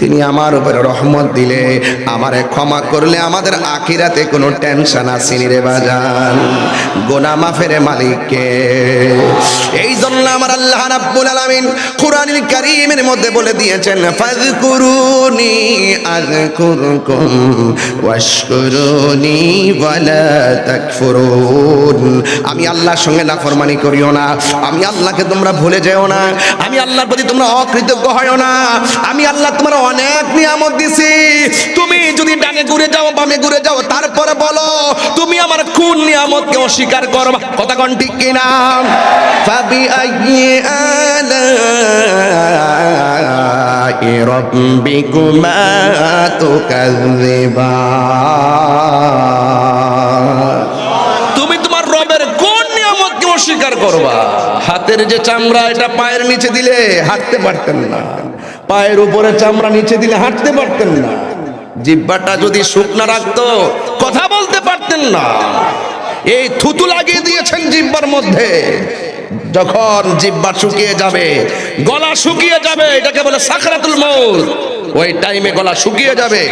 তিনি আমার উপরে রহমত দিলে, আমারে ক্ষমা করলে আমাদের আখিরাতে কোনো টেনশন আসেনি রে বাজান। গোনা মাফের মালিককে। এই জন্য আমার আল্লাহ রাব্বুল আলামিন কোরআনুল কারীমের মধ্যে বলে দিয়েছেন, ফাযকুরুনি আযকুরকুম ওয়াশকুরুনি ওয়ালা তাকফুরুন। আমি আল্লাহর সঙ্গে নাফরমানি করিও না, আমি আল্লাহকে তোমরা ভুলে যেও না, আমি আল্লাহর প্রতি তোমরা অকৃতজ্ঞ হয়ও না, আমি আল্লাহ তোমার অনেক নিয়ামত দিছি। তুমি যদি ডানে ঘুরে যাও, বামে ঘুরে যাও, তারপরে বলো, তুমি আমার কোন নিয়ামতকে অস্বীকার করবা? কথা কোন ঠিক কিনা? ফাবি রাব্বিকুমা তুকাযিবান তুমি তোমার রবের কোন নিয়ামতকে অস্বীকার করবা? হাতের যে চামড়া, এটা পায়ের নিচে দিলে হাঁটতে পারতেন না। পায়ের উপরে চামড়া নিচে দিলে হাঁটতে পারতেন না। জিব্বাটা যদি শুকনা রাখতো, কথা বলতে পারতেন না। এই থুতু লাগিয়ে দিয়েছেন জিব্বার মধ্যে। যখন জিব্বা শুকিয়ে যাবে, গলা শুকিয়ে যাবে, এটাকে বলে সাকরাতুল মৌত ওই টাইমে গলা শুকিয়ে যাবে।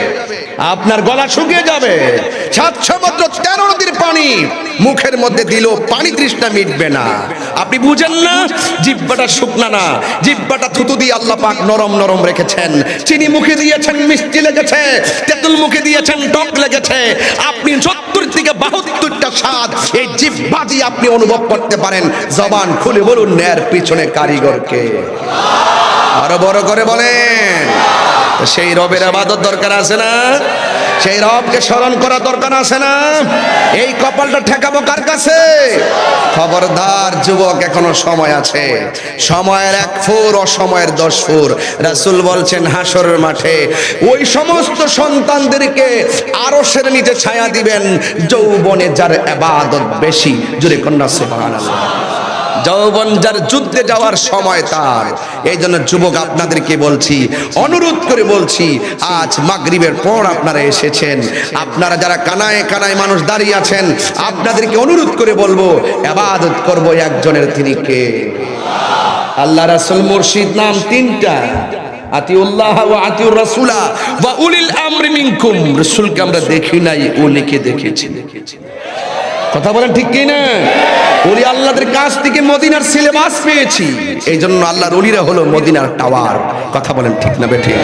আপনার গলা শুকিয়ে যাবে। সাত সমুদ্র তেরো নদীর পানি। মুখের মধ্যে দিল পানি তৃষ্ণা মিটবে না। আপনি বুঝেন না? জিব্বাটা শুকনা না। জিব্বাটা থুতু দিয়ে আল্লাহ পাক নরম নরম রেখেছেন। চিনি মুখে দিয়েছেন, মিষ্টি লেগেছে। তেঁতুল মুখে দিয়েছেন, টক লেগেছে। আপনি সত্তর থেকে বাহাত্তরটা স্বাদ এই জিব্বা দিয়ে আপনি অনুভব করতে পারেন। জবান খুলে বলুন ন্যার পিছনে কারিগরকে। আরও বড় করে বলেন। সেই রবের আবাদত দরকার আছে না? সেই রবকে স্মরণ করা দরকার আছে না? এই কপালটা ঠেকাবো কার কাছে? খবরদার যুবক, এখনও সময় আছে। সময়ের এক ফুর, অসময়ের দশ ফুর। রাসুল বলছেন হাসরের মাঠে ওই সমস্ত সন্তানদেরকে আরশের নিচে ছায়া দিবেন, যৌবনে যার আবাদত বেশি। জুড়ে কন্যা সুবহানাল্লাহ। যৌবন যার যুদ্ধে যাওয়ার সময় তার। এই জন্য যুবক আপনাদেরকে বলছি, অনুরোধ করে বলছি, আজ মাগরিবের পর আপনারা এসেছেন। আপনারা যারা কানায় কানায় মানুষ দাঁড়িয়ে আছেন, আপনাদেরকে অনুরোধ করে বলব আবাদত করব একজনের তিনি কে? আল্লাহ রাসুল মুর্শিদ নাম তিনটা। আমরি দেখি নাই উলিকে দেখেছি। কথা বলেন ঠিক কি না ওলি আল্লাহদের কাছ থেকে মদিনার সিলেবাস পেয়েছি। এই জন্য আল্লাহর অলিরা হলো মদিনার টাওয়ার। কথা বলেন ঠিক না বেঠি?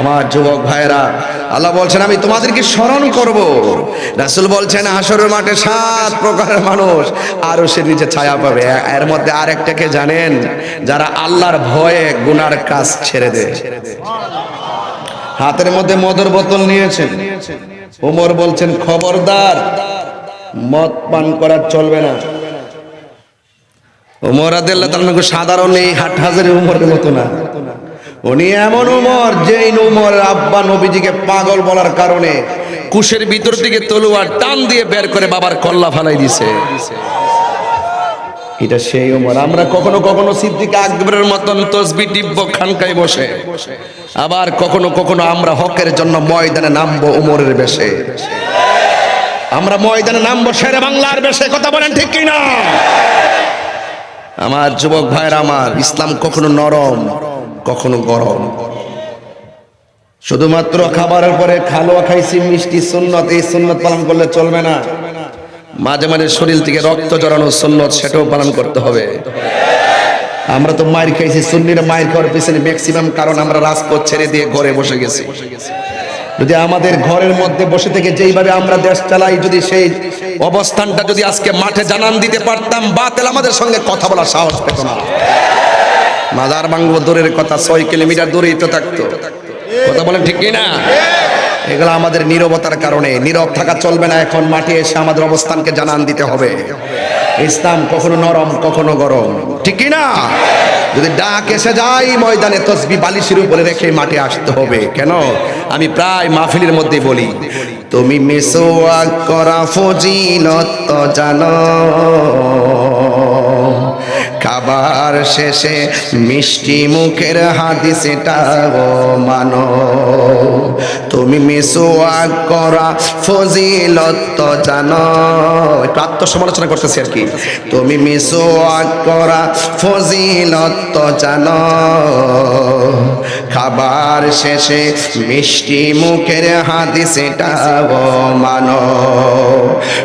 আমার যুবক ভাইরা আল্লাহ বলছেন, আমি তোমাদেরকে স্মরণ করব। রাসূল বলছেন হাসরের মাঠে সাত প্রকারের মানুষ আরও সে নিচে ছায়া পাবে। এর মধ্যে আরেকটাকে জানেন? যারা আল্লাহর ভয়ে গুনার কাজ ছেড়ে দেয়। হাতের মধ্যে মদের বোতল নিয়েছেন। ওমর বলছেন, খবরদার মদ পান করা চলবে না। তাআলা সাধারণ এই হাট হাজারি উমরের মতো না। উনি এমন উমর, যেই উমর আব্বা নবীজিকে পাগল বলার কারণে কুশের ভিতর থেকে তলোয়ার টান দিয়ে বের করে বাবার কল্লা ফালাই দিছে। এটা সেই উমর। আমরা কখনো কখনো সিদ্দিক আকবরের মতন তসবি টিপব, খানকায় বসে। আবার কখনো কখনো আমরা হকের জন্য ময়দানে নামবো উমরের বেশে। আমরা ময়দানে নামবো, শেরে বাংলার বেশে কথা বলেন ঠিক কিনা? আমার যুবক ভাইয়ের আমার, ইসলাম কখনো নরম, কখনো গরম। শুধুমাত্র খাবারের পরে খালোয়া খাইছি, মিষ্টি সুন্নত, এই সুন্নত পালন করলে চলবে না। মাঝে মাঝে শরীর থেকে রক্ত জড়ানো সুন্নত, সেটাও পালন করতে হবে। আমরা তো মায়ের খাইছি, সুন্নিরা মায়ের খাওয়ার পিছনে ম্যাক্সিমাম কারণ আমরা রাজপথ ছেড়ে দিয়ে ঘরে বসে গেছি। যদি আমাদের ঘরের মধ্যে বসে থেকে যেইভাবে আমরা দেশ চালাই, যদি সেই অবস্থানটা যদি আজকে মাঠে জানান দিতে পারতাম, বাতেল আমাদের সঙ্গে কথা বলার সাহস পেত না। মাদার বাংলো দূরের কথা, ছয় কিলোমিটার দূরেই তো থাকতো। কথা বলেন ঠিক না এগুলো আমাদের নীরবতার কারণে, নীরব থাকা চলবে না, এখন মাঠে এসে আমাদের অবস্থানকে জানান দিতে হবে। ইসলাম কখনো নরম, কখনো গরম। ঠিক না যদি ডাক এসে যাই ময়দানে তসবি বালিশের উপরে রেখে মাঠে আসতে হবে। কেন? আমি প্রায় মাহফিলের মধ্যে বলি, তুমি মেসোয়াক করা ফজিলত জানো। খাবার শেষে মিষ্টি মুখের হাদিসেটাও মানো। তুমি মিসওয়াক করা ফজিলত জানো। একটু আত্মসমালোচনা করতেছি আর কি। তুমি মিসওয়াক করা ফজিলত জানো। খাবার শেষে মিষ্টি মুখের হাদিস এটাও মানো।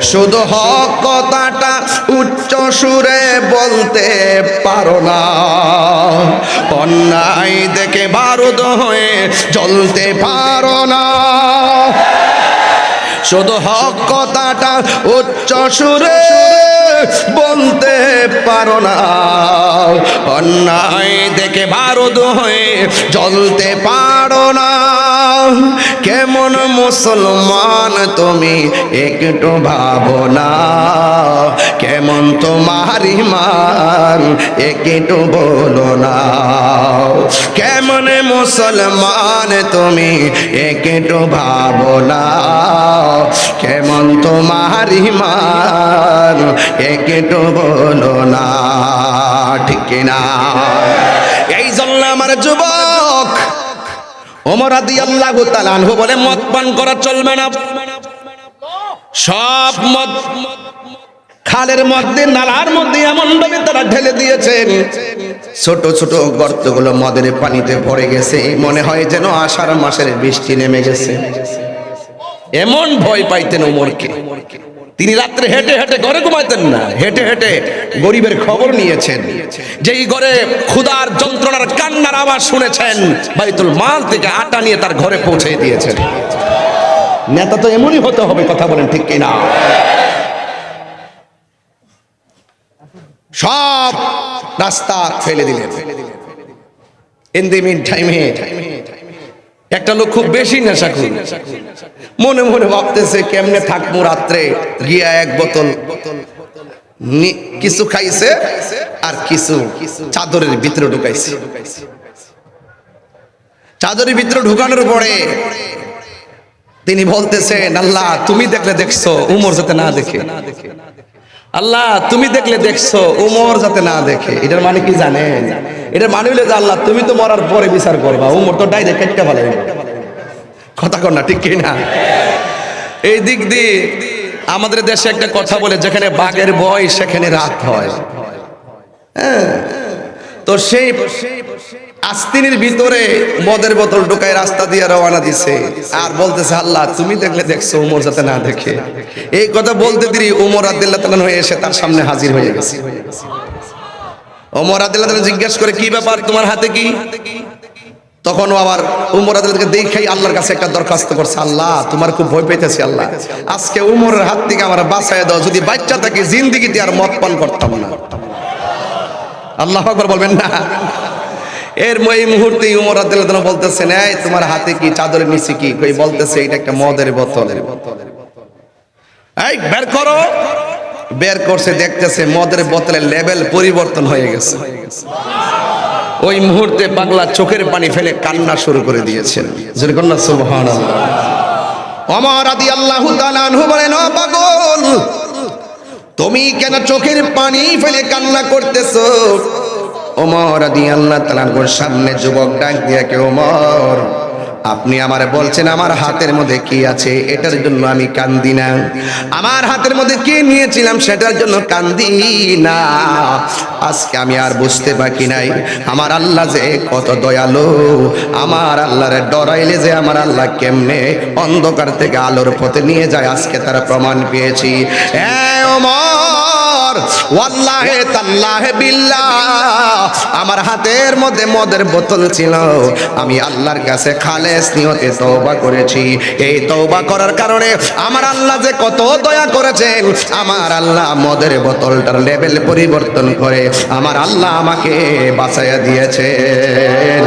শুধু হক কথাটা উচ্চ সুরে বলতে পারো না। অন্যায় দেখে বারুদ হয়ে জ্বলতে পারো না। শুধু হক কথাটা উচ্চ সুরে। বলতে পারো না। অন্যায় দেখে বারুদ হয়ে জ্বলতে পারো না। কেমন মুসলমান তুমি একটু ভাবো না। কেমন তোমার ইমান একটু বলো না। কেমন মুসলমান তুমি একটু ভাবো না। কেমন তোমার ইমান একটু বলো না, ঠিক না। এই জন্য আমার যুবক ওমর আদি আল্লাহ তালানহু বলে, মদ পান করা চলবে না। সব মদ খালের মধ্যে, নালার মধ্যে এমন ভাবে তারা ঢেলে দিয়েছেন ছোট ছোট গর্তগুলো মদের পানিতে ভরে গেছে। মনে হয় যেন আষাঢ় মাসের বৃষ্টি নেমে গেছে। এমন ভয় পাইতেন ওমরকে। তিনি রাত্রে হেঁটে হেঁটে ঘরে ঘুমাইতেন না। হেঁটে হেঁটে গরিবের খবর নিয়েছেন। যেই ঘরে ক্ষুধার যন্ত্রণার কান্নার আওয়াজ শুনেছেন, বাইতুল মাল থেকে আটা নিয়ে তার ঘরে পৌঁছে দিয়েছেন। নেতা তো এমনই হতে হবে, কথা বলেন ঠিক কিনা? সব রাস্তা ফেলে দিলেন। ইন দি মিন টাইমে একটা লোক খুব বেশি নেশা করি। মনে মনে ভাবতেছে, কেমনে থাকব রাত্রে? গিয়া এক বোতল কিছু খাইছে আর কিছু চাদরের ভিতরে ঢুকাইছে। চাদরের ভিতরে ঢুকানোর পরে তিনি বলতেছেন, আল্লাহ, তুমি দেখলে দেখছ, উমর যাতে না দেখে। আল্লাহ, তুমি দেখলে দেখছ, উমর যাতে না দেখে। এটার মানে কি জানে? এটার মানে হইলে যে আল্লাহ, তুমি তো মরার পরে বিচার করবা, উমর তো ডাইরেক্ট কেটে ফেলে। কথা কর না, ঠিক কি না এই দিক দিয়ে আমাদের দেশে একটা কথা বলে, যেখানে বাঘের ভয়, সেখানে রাত হয়। হ্যাঁ? তো সেই আস্তিনের ভিতরে মদের বোতল ঢুকায় রাস্তা দিয়ে রওনা দিছে। আর বলতেছে, আল্লাহ, তুমি দেখলে দেখছ উমর যাতে না দেখে। এই কথা বলতে দিরি উমর আদিল্লাহ তালান হয়ে এসে তার সামনে হাজির হয়ে গেছে। ওমর আদিল্লাহ তালান জিজ্ঞেস করে, কি ব্যাপার, তোমার হাতে কি? তখন আবার উমর আদিলকে দেখাই আল্লাহর কাছে একটা দরখাস্ত করছে, আল্লাহ, তোমার খুব ভয় পেতেছি, আল্লাহ। আজকে উমরের হাত থেকে আমার বাঁচায় দাও, যদি বাচ্চা থাকে জিন্দিগিতে আর মদ পান করতাম না। আল্লাহ আকবর বলবেন, না এর এই মুহূর্তে উমর আদিল্লাহ বলতেছেন, এই, তোমার হাতে কি চাদরের নিচে কি? কই বলতেছে, এটা একটা মদের বোতল। এই, বের করো। বের করছে, দেখতেছে মদের বোতলের লেভেল পরিবর্তন হয়ে গেছে। ওই মুহূর্তে পাগলা চোখের পানি ফেলে কান্না শুরু করে দিয়েছেন। যেন কন্যা, সুবহানাল্লাহ। অমর আদি আল্লাহ তাআলাহু বলেন, ও পাগল, তুমি কেন চোখের পানি ফেলে কান্না করতেছো? ওমর আদি আল্লাহ তাআলার সামনে যুবক ডাক দিয়া কে ওমর, আপনি আমার বলছেন আমার হাতের মধ্যে কি আছে? এটার জন্য আমি কান্দি না। আমার হাতের মধ্যে কি নিয়েছিলাম সেটার জন্য কান্দি না। আজকে আমি আর বুঝতে বাকি নাই। আমার আল্লাহ যে কত দয়ালু, আমার আল্লাহর ডরাইলে যে আমার আল্লাহ কেমনে অন্ধকার থেকে আলোর পথে নিয়ে যায়, আজকে তারা প্রমাণ পেয়েছি। এ ওমর! ওয়াল্লাহে তাল্লাহে বিল্লাহ। আমার হাতের মধ্যে মদের বোতল ছিল। আমি আল্লাহর কাছে খালেস নিয়তে তওবা করেছি। এই তওবা করার কারণে আমার আল্লাহ যে কত দয়া করেছেন, আমার আল্লাহ মদের বোতলটার লেভেল পরিবর্তন করে আমার আল্লাহ আমাকে বাঁচাইয়া দিয়েছেন।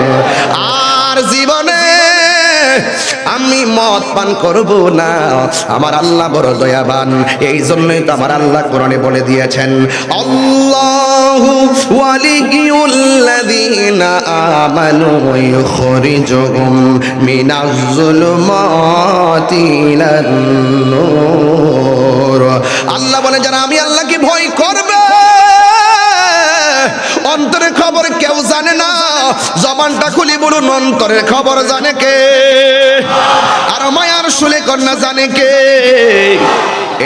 আর জীবনে আমি মদ পান করব না। আমার আল্লাহ বড় দয়াবান। এই জন্যই তো আমার আল্লাহ কোরআনে বলে দিয়েছেন, আল্লাহু আল্লাহ বলে, যারা আমি আল্লাহকে ভয় করবে, অন্তরের খবর কেউ জানে না, জবানটা খুলি বলুন, অন্তরের খবর জানে কে? শুনে কন্যা জানে কে?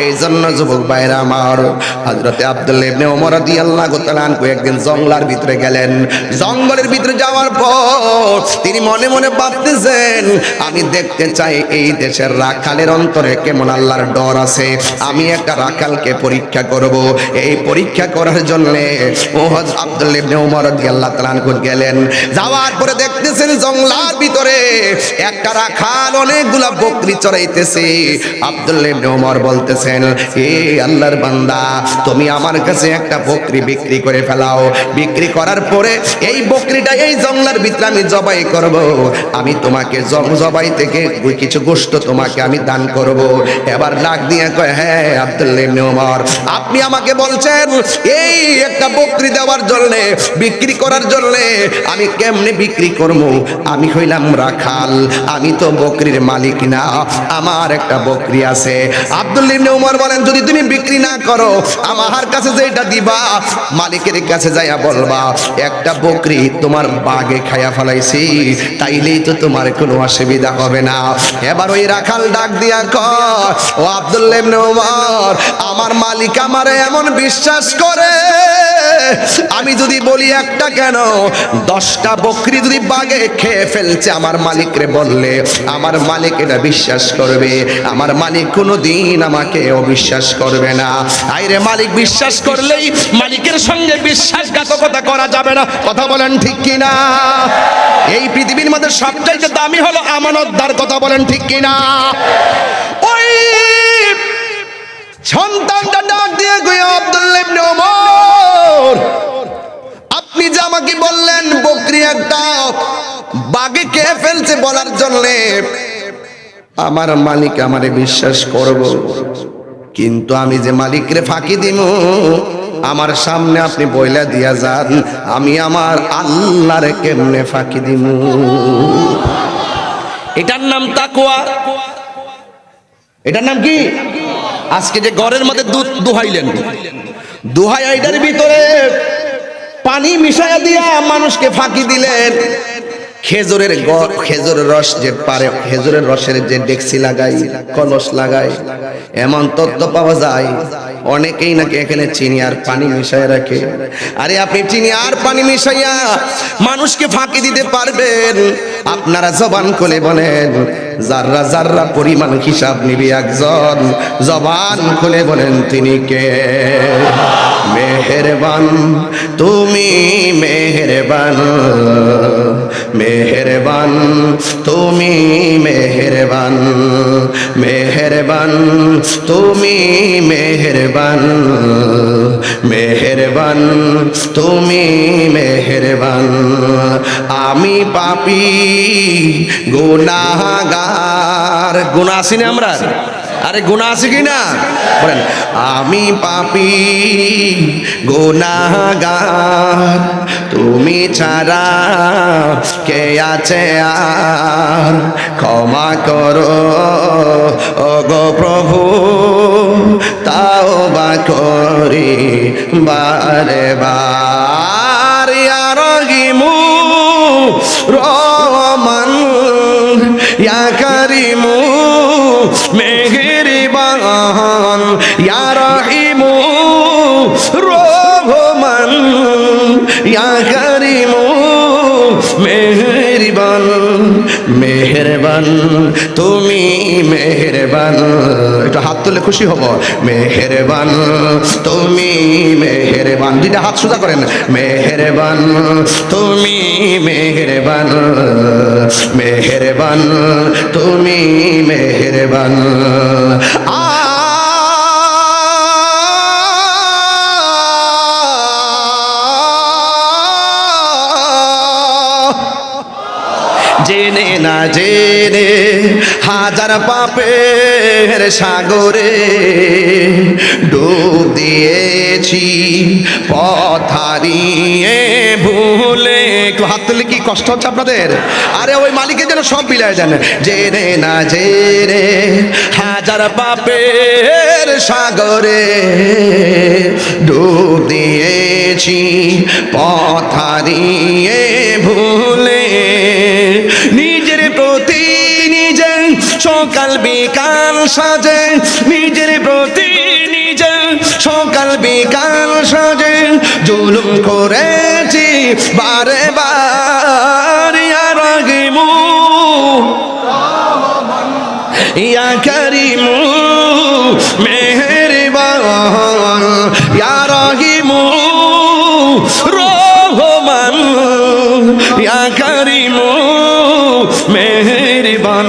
এই জন্য যুবক ভাইরা আমার হযরতে আব্দুল্লাহ ইবনে ওমর রাদিয়াল্লাহু তাআলা একদিন জঙ্গলার ভিতরে গেলেন। জঙ্গলের ভিতরে যাওয়ার পর তিনি মনে মনে ভাবতেছেন, আমি দেখতে চাই এই দেশের রাখালের অন্তরে কেমন আল্লাহর ডর আছে। আমি একটা রাখালকে পরীক্ষা করব। এই পরীক্ষা করার জন্য ও হজ আব্দুল্লাহ ইবনে ওমর রাদিয়াল্লাহু তাআলা গেলেন। যাওয়ার পরে দেখতেছেন জঙ্গলার ভিতরে একটা রাখাল অনেকগুলা বকরি চড়াইতেছে। আব্দুল্লাহ ইবনে ওমর বলতেছেন এ আল্লাহর বান্দা, তুমি আমার কাছে একটা বকরি বিক্রি করে ফেলাও। বিক্রি করার পরে এই বকরিটা এই জঙ্গলার ভিতরে আমি জবাই করব। আমি তোমাকে জবাই থেকে কিছু গোশত তোমাকে আমি দান করব। এবার ডাক দিয়ে কয় হ্যাঁ আব্দুল্লাহ ওমর আপনি আমাকে বলছেন, এই একটা বকরি দেওয়ার জন্য, বিক্রি করার জন্য আমি কেমনে বিক্রি করব? আমি হইলাম রাখাল, আমি তো বকরির মালিক না, আমার একটা বকরি আছে। আব্দুল ইবনে উমর বলেন, যদি তুমি বিক্রি না করো, আমার কাছে যেটা দিবা, মালিকের কাছে যাইয়া বলবা, একটা বকরি তোমার বাগে খাইয়া ফেলাইছি, তাইলেই তো তোমার কোনো অসুবিধা হবে না। এবার ওই রাখাল ডাক দিয়া কর ও আব্দুল্লাহ আমার মালিক আমারে এমন বিশ্বাস করে আমি যদি বলি একটা কেন? দশটা বকরি যদি বাগে খেয়ে ফেলছে, আমার মালিকরে বললে, আমার মালিক এটা বিশ্বাস করবে। আমার মালিক কোনো দিন আমাকে অবিশ্বাস করবে না। আইরে মালিক, বিশ্বাস করলেই মালিকের সঙ্গে বিশ্বাসঘাতকতা করা যাবে না। কথা বলেন ঠিক কিনা? এই পৃথিবীর মধ্যে সবচাইতে দামি হলো আমানতদার, কথা বলেন ঠিক কিনা? সন্তানটা ডাক দিয়ে গিয়ে আব্দুল্লাহ আপনি যে আমাকে বললেন, বকরি একটা বাগে কে ফেলছে বলার জন্য, আমার মালিক আমারে বিশ্বাস করব। কিন্তু আমি যে মালিকরে ফাঁকি দিব আমার সামনে আপনি বইলা দিয়া যান, আমি আমার আল্লাহরে কেমনে ফাঁকি দিব এটার নাম তাকওয়া। এটার নাম কি? আজকে যে ঘরের মধ্যে দুধ দুহাইলেন। দুহাই আইটার ভিতরে পানি মিশাইয়া দিয়া মানুষকে ফাঁকি দিলেন। খেজুরের খেজুরের রস যে পারে, খেজুরের রসের যে ডেক্সি লাগাই কলস লাগাই এমন তত্ত্ব পাওয়া যায়। অনেকেই নাকি এখানে চিনি আর পানি মিশাই রাখে। আরে আপনি চিনি আর পানি মিশাইয়া মানুষকে ফাঁকি দিতে পারবেন। আপনারা জবান খুলে বলেন জাররা জাররা পরিমাণ হিসাব নিবি একজন, জবান খুলে বলেন তিনি কে? মেহেরবান, তুমি মেহেরবান। মেহেরবান, তুমি মেহেরবান মেহেরবান, তুমি মেহেরবান মেহেরবান, তুমি মেহেরবান। আমি পাপি, গুনাহগার, গুনাহ আসিনি আমরা? আরে গুণা আছে কি না? বলেন, আমি পাপি গুনাহগার তুমি ছাড়া কে আছে আর? ক্ষমা করো গো প্রভু, তাও বা করি বারে। বার ইয়ারগিমু রহমান ইয়া কারিমু ইয়া রহিমু, রহমান, ইয়া কারিমু তুমি মেহেরবান। একটু হাত তুলে খুশি হব। মেহেরবান, তুমি মেহেরবান। দুইটা হাত সোজা করেন। মেহেরবান, তুমি মেহেরবান মেহেরবান, তুমি মেহেরবান। আ না জেনে হাজার পাপের সাগরে ডুব দিয়েছি পথারিয়ে ভুলে। একটু হাত তুলে কি কষ্ট হচ্ছে আপনাদের? আরে ওই মালিকের যেন সব বিলাই দেন। জেনে না জেনে হাজার পাপের সাগরে ডুব দিয়েছি পথারিয়ে ভুলে সকাল বিকাল সাজে, নিজের প্রতি নিজে সকাল বিকাল সাজে। জুলুম করেছি বারে বার ইয়ার গিমু ইয়া করিমু, মেহেরবান, ইয়া রহিমু রহমান, ইয়া করিমু, মেহেরবান।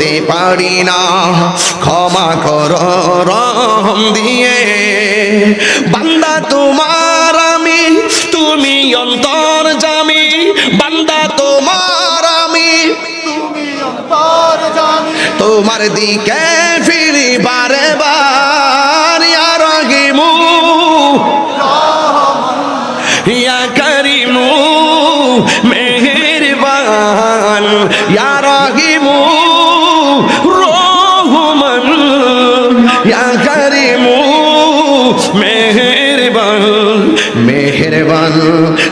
চলতে পারি না। ক্ষমা কর, রহম দিয়ে। বান্দা তোমার আমি, তুমি অন্তর জামি। বান্দা তোমার আমি তোমার দিকে ফিরি বারে বার আর গিমু ইয়া করিমু ইয়া মেহেরবান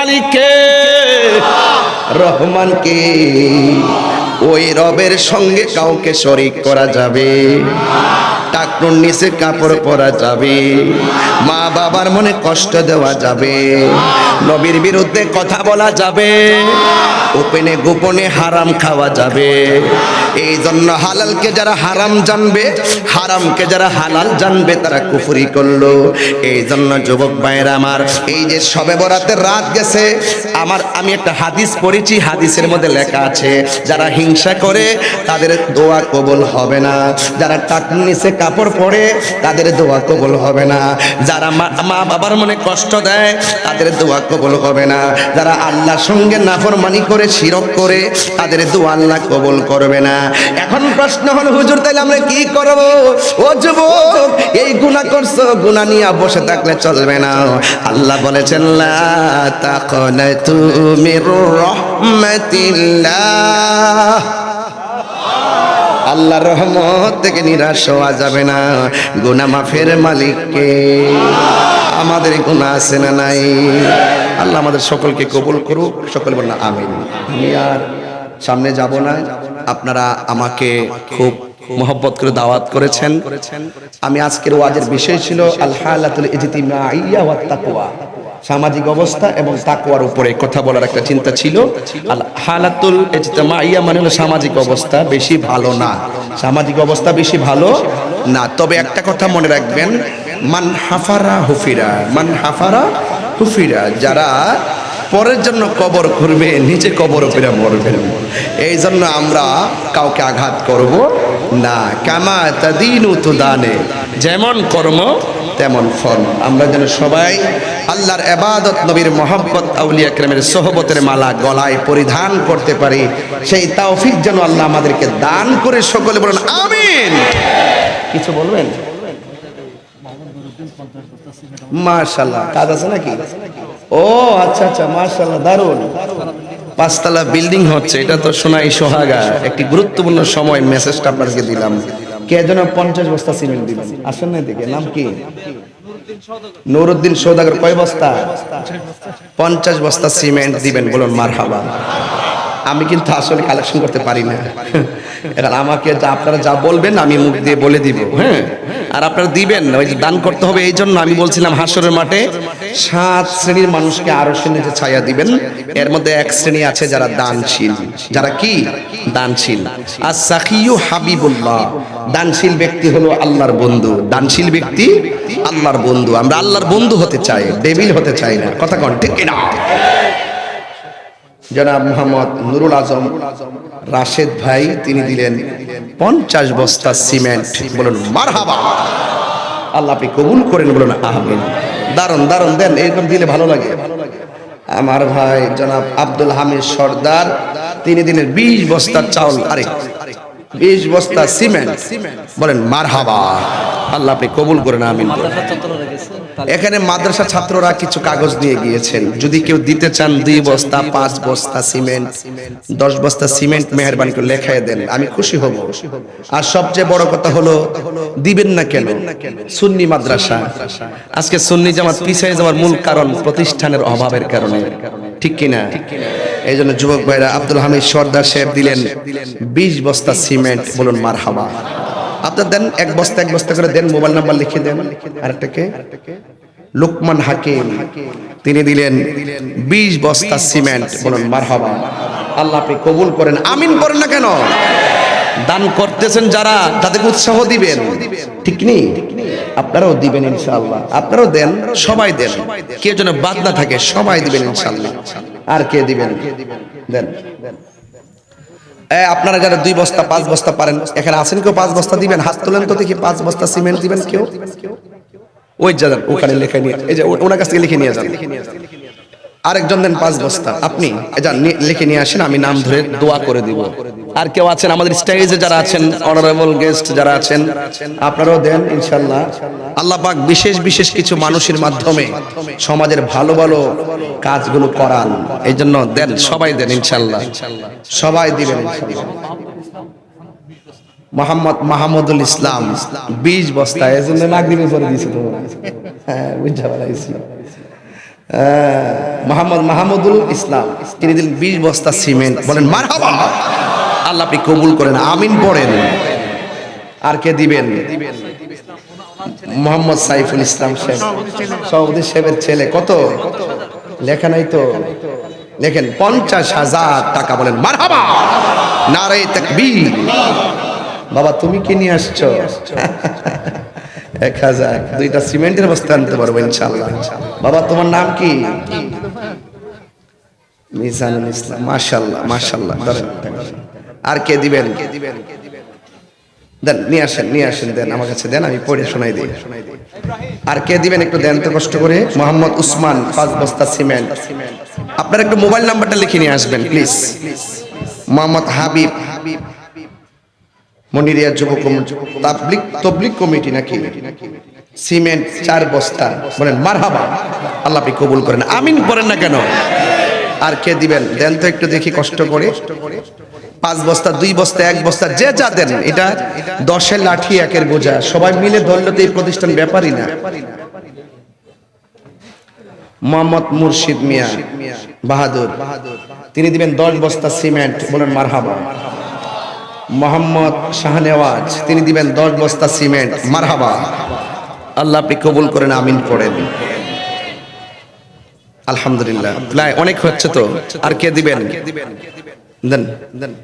মালিককে রহমানকে ওই রবের সঙ্গে কাউকে শরিক করা যাবে টাকনুর নিচে কাপড় পরা যাবে। মা বাবার মনে কষ্ট দেওয়া যাবে। নবীর বিরুদ্ধে কথা বলা যাবে। ওপেনে গোপনে হারাম খাওয়া যাবে। এই জন্য হালালকে যারা হারাম জানবে, হারামকে যারা হালাল জানবে, তারা কুফুরি করল। এই জন্য যুবক ভাইয়েরা আমার, এই যে সবে বরাতের রাত গেছে, আমার, আমি একটা হাদিস পড়েছি, হাদিসের মধ্যে লেখা আছে, যারা হিংসা করে, তাদের দোয়া কবল হবে না। যারা টাকুর নিচে কাপড় পরে তাদের দোয়া কবুল হবে না। যারা মা- বাবার মনে কষ্ট দেয়, তাদের দোয়া কবুল হবে না। যারা আল্লাহর সঙ্গে নাফরমানি করে, শিরক করে, তাদের দোয়া আল্লাহ কবুল করবে না। এখন প্রশ্ন হলো, হুজুর, তাইলে আমরা কি করব? ও যুবক, এই গুনাহ করছ, গুনাহ নিয়ে বসে থাকলে চলবে না। আল্লাহ বলেছেন, লা তাকনাতু মির রাহমাতিল্লাহ। আল্লাহর রহমত থেকে নিরাশ হওয়া যাবে না। গুনা মাফের মালিককে। আমাদের গুণা আছে না নাই? আল্লাহ আমাদের সকলকে কবুল করুক। সকল বললাম আমিন। আমি আর সামনে যাব না। আপনারা আমাকে খুব মোহব্বত করে দাওয়াত করেছেন। আমি আজকের ওয়াজের বিষয় ছিল আল হালাতুল ইজতিমাইয়া ওয়াত তাকওয়া সামাজিক অবস্থা এবং তাকওয়ার উপরে কথা বলার একটা চিন্তা ছিল। হালাতুল ইজতিমাইয়া মানে হলো সামাজিক অবস্থা বেশি ভালো না। সামাজিক অবস্থা বেশি ভালো না। তবে একটা কথা মনে রাখবেন, মান হাফারা হুফিরা, মান হাফারা হুফিরা, যারা পরের জন্য কবর করবে নিজে কবর ফিরে মরবে এই জন্য আমরা কাউকে আঘাত করব না। কামা তাদিনু তো দানে যেমন কর্ম, তেমন ফল। আমরা যেন সবাই আল্লাহর এবাদত, নবীর মোহাম্মত আউলিয়া ক্রেমের সোহবতের মালা গলায় পরিধান করতে পারি। সেই তাওফিক যেন আল্লাহ আমাদেরকে দান করে সকলে বলেন, আমিন। কিছু বলবেন? মার্শাল্লাহ কাজ আছে নাকি? ও আচ্ছা আচ্ছা মার্শাল্লাহ দারুণ পাঁচতলা বিল্ডিং হচ্ছে, এটা তো সোনাই সোহাগা। একটি গুরুত্বপূর্ণ সময় মেসেজটা আপনাকে দিলাম। কে যেন পঞ্চাশ বস্তা সিমেন্ট দিবেন? আসেন না দেখে, নাম কি? নুরুদ্দিন সৌদাগর, কয় বস্তা? পঞ্চাশ বস্তা সিমেন্ট দিবেন, বলুন মার হাবা আমি কিন্তু আসলে কালেকশন করতে পারি না। এখন আমাকে যা আপনারা যা বলবেন, আমি মুখ দিয়ে বলে দিব। হ্যাঁ? আর আপনারা দিবেন ওই দান করতে হবে এই জন্য আমি বলছিলাম হাসরের মাঠে সাত শ্রেণির মানুষকে আরও শ্রেণির যে ছায়া দিবেন। এর মধ্যে এক শ্রেণি আছে যারা দানশীল। যারা কি? দানশীল। আর সাকিউ হাবিবুল্লাহ। দানশীল ব্যক্তি হলো আল্লাহর বন্ধু। দানশীল ব্যক্তি আল্লাহর বন্ধু। আমরা আল্লাহর বন্ধু হতে চাই, ডেভিল হতে চাই না। কথা কন, ঠিক কিনা? জনাব মোহাম্মদ নুরুল আজম রাশেদ ভাই, তিনি দিলেন পঞ্চাশ বস্তা সিমেন্ট। বলুন, মারহাবা। আল্লাহ আপনি কবুল করেন, বলুন আহমিন দারুণ দারুণ দেন, এরকম দিলে ভালো লাগে। আমার ভাই জনাব আব্দুল হামিদ সর্দার, তিনি দিলেন বিশ বস্তা চাউল। আরে বিশ বস্তা সিমেন্ট। বলেন মারহাবা। আল্লাহ আপনি কবুল করেন আমিন বলেন। এখানে মাদ্রাসা ছাত্ররা কিছু কাগজ দিয়ে গিয়েছেন। যদি কেউ দিতে চান দুই বস্তা পাঁচ বস্তা সিমেন্ট দশ বস্তা সিমেন্ট মেহরবানি করে লেখায় দেন। আমি খুশি হব। আর সবচেয়ে বড় কথা হলো দিবেন না কেন? সুন্নি মাদ্রাসা। আজকে সুন্নি জামাত পিছিয়ে যাওয়ার মূল কারণ প্রতিষ্ঠানের অভাবের কারণে। ঠিক কিনা? এই জন্য যুবক ভাইরা আব্দুল হামিদ সর্দার সাহেব দিলেন বিশ বস্তা সিমেন্ট বলুন মার হাবা আপনার দেন এক বস্তা এক বস্তা করে দেন, মোবাইল নাম্বার লিখে দেন। আরেকটাকে? লোকমান হাকিম, তিনি দিলেন বিশ বস্তা সিমেন্ট বলুন মারহাবা। আল্লাহ আপনি কবুল করেন, আমিন করেন না কেন? দান করতেছেন যারা, তাদেরকে উৎসাহ দিবেন। ঠিক নেই আপনারাও দিবেন ইনশাআল্লাহ। আপনারাও দেন, সবাই দেন। কেউ যেন বাদ না থাকে, সবাই দিবেন ইনশাআল্লাহ। আর কে দিবেন? দেন। আপনারা যারা দুই বস্তা, পাঁচ বস্তা পারেন, এখানে আছেন কেউ? পাঁচ বস্তা দিবেন? হাত তোলেন তো দেখি, পাঁচ বস্তা সিমেন্ট দিবেন কেউ? ওই যান ওখানে লেখা নিয়ে এই যে ওনার কাছ থেকে লিখে নিয়ে যান। আরেকজন দেন পাঁচ বস্তা। আপনি লিখে নিয়ে আসেন, আমি নাম ধরে দোয়া করে দিব। আর কেউ আছেন আমাদের স্টেজে যারা আছেন অনারেবল গেস্ট যারা আছেন, আপনারাও দেন ইনশাল্লাহ আল্লাহ পাক বিশেষ বিশেষ কিছু মানুষের মাধ্যমে সমাজের ভালো ভালো কাজগুলো করান। এই জন্য দেন, সবাই দেন ইনশাল্লাহ সবাই দিবেন মোহাম্মদ মাহমুদুল ইসলাম, বিশ বস্তা এই জন্য নাগরিক করে দিয়েছে তো। হ্যাঁ বুঝতে পারাইছি মোহাম্মদ মাহমুদুল ইসলাম। তিনি দিলেন বিশ বস্তা সিমেন্ট। বলেন মার আল্লাহ আপনি কবুল করেন, আমিন পড়েন। আর কে দিবেন? মোহাম্মদ সাইফুল ইসলাম সাহেব। সভাপতি সাহেবের ছেলে। কত? লেখা নাই তো। লেখেন, পঞ্চাশ হাজার টাকা। বলেন মার মারহাবা! নারে বাবা, তুমি কি নিয়ে আসছো? এক হাজার, দুইটা সিমেন্টের বস্তা আনতে পারব ইনশাল্লাহ বাবা, তোমার নাম কি? মিজানুল ইসলাম মাশাল্লাহ মাশাল্লাহ আর কে দিবেন? দেন, নিয়ে আসেন নিয়ে আসেন, দেন, আমার কাছে দেন, আমি পড়ে শোনাই দিই। আর কে দিবেন একটু দেন তো কষ্ট করে? মোহাম্মদ উসমান, পাঁচ বস্তা সিমেন্ট। আপনার একটু মোবাইল নাম্বারটা লিখে নিয়ে আসবেন, প্লিজ। মোহাম্মদ হাবিব হাবিব। মনিরিয়া যুব তাবলিক তবলিক কমিটি নাকি? সিমেন্ট, চার বস্তা। বলেন, মারহাবা। আল্লাহ আপনি কবুল করেন। আমিন করেন না কেন? আর কে দিবেন? দেন তো একটু দেখি কষ্ট করে। পাঁচ বস্তা, দুই বস্তা, এক বস্তা, যে যা দেন। এটা দশের লাঠি, একের বোঝা। সবাই মিলে ধরলে তো এই প্রতিষ্ঠান ব্যাপারই না। মোহাম্মদ মুর্শিদ মিয়া, বাহাদুর। তিনি দিবেন দশ বস্তা সিমেন্ট। বলেন, মারহাবা। মোহাম্মদ শাহনেওয়াজ, তিনি দিবেন দশ বস্তা সিমেন্ট। মারহাবা। আল্লাহ আপনি কবুল করেন, আমিন পড়েন আলহামদুলিল্লাহ। অনেক হচ্ছে তো? আর কে দিবেন? দেন দেন।